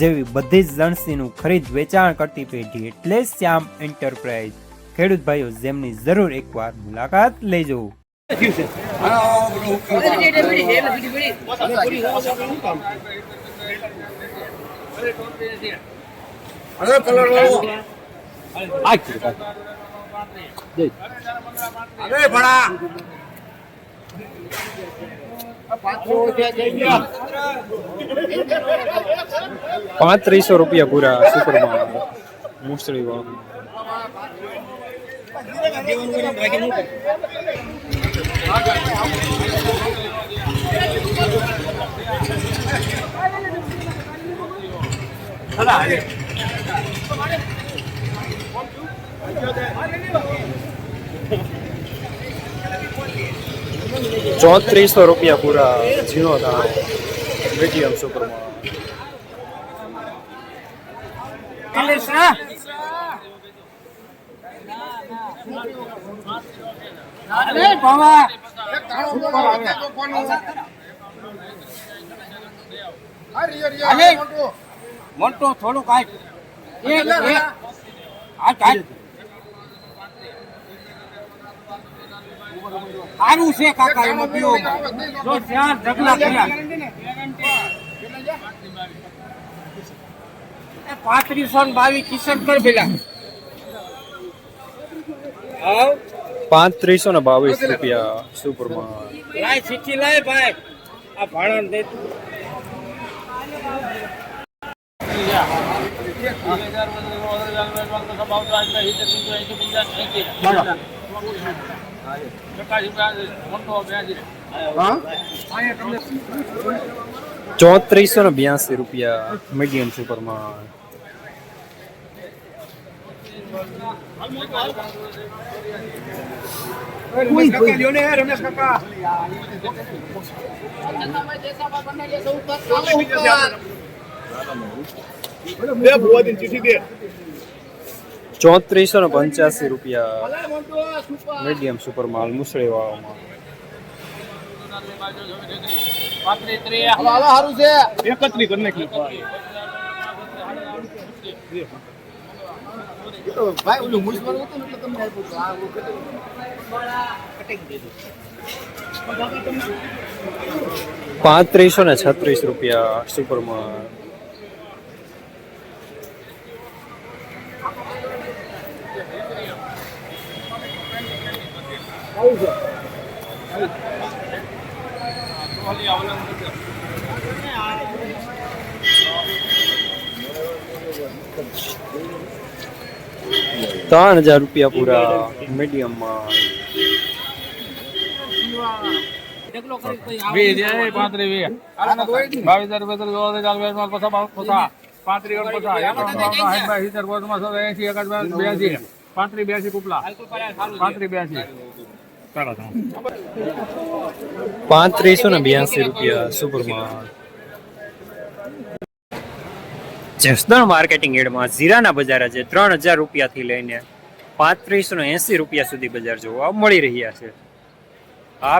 જેવી બધી જ લણસીનું ખરીદ વેચાણ કરતી પેઢી એટલે શ્યામ એન્ટરપ્રાઇઝ. ખેડૂત ભાઈઓ જેમની જરૂર એકવાર મુલાકાત લેજો. અરે કલર વાળો જઈ ભણા પાંત્રીસો રૂપિયા પૂરા સુપરમાં મુસળી વાળું ચોત્રીસો રૂપિયા પૂરા ઝીણો દાણો મીડિયમ સુપરમાં મોટો થોડું કાઢ આ કાઢ સારું છે કાકા એમાં પીવો જો ચાર ઝગડા કર્યા પાંત્રીસો ને બાવીસ કિશન કર પેલા આવ. પાંત્રીસો ને બાવીસ રૂપિયા સુપરમાં. લાય ચીઠી લાય ભાઈ. આ ભાડા દે ચોત્રીસો ને બ્યાસી રૂપિયા મીડિયમ સુપરમાં ચોત્રીસો ને પંચ્યાસી રૂપિયા મીડિયમ સુપર માલ મુસળી વાળામાં. છે પાંત્રીસો ને છત્રીસ રૂપિયા સુપરમાં. ત્રણ હજાર રૂપિયા પૂરા મીડિયમમાં વીસ એ પાંત્રીસ વીસ બાવીસ હજાર રૂપિયા તો જોવા ચાલ વેચમાં પછા બાવ પછા પાંત્રીસ ઓર પછા એક સાઠ બાઈ સિત્તેર પોચમાં સો એસી એક બ્યાસી પાંત્રીસ બ્યાસી કુપલા પાંત્રીસ બ્યાસી ચાલો પાંત્રીસો ને બ્યાસી રૂપિયા સુપરમાં જસદણ માર્કેટિંગ એડમાં જીરાના બજાર આજે ત્રણ હજાર રૂપિયાથી લઈને પાંત્રીસો ને એસી રૂપિયા સુધી બજાર જોવા મળી રહ્યા છે. આ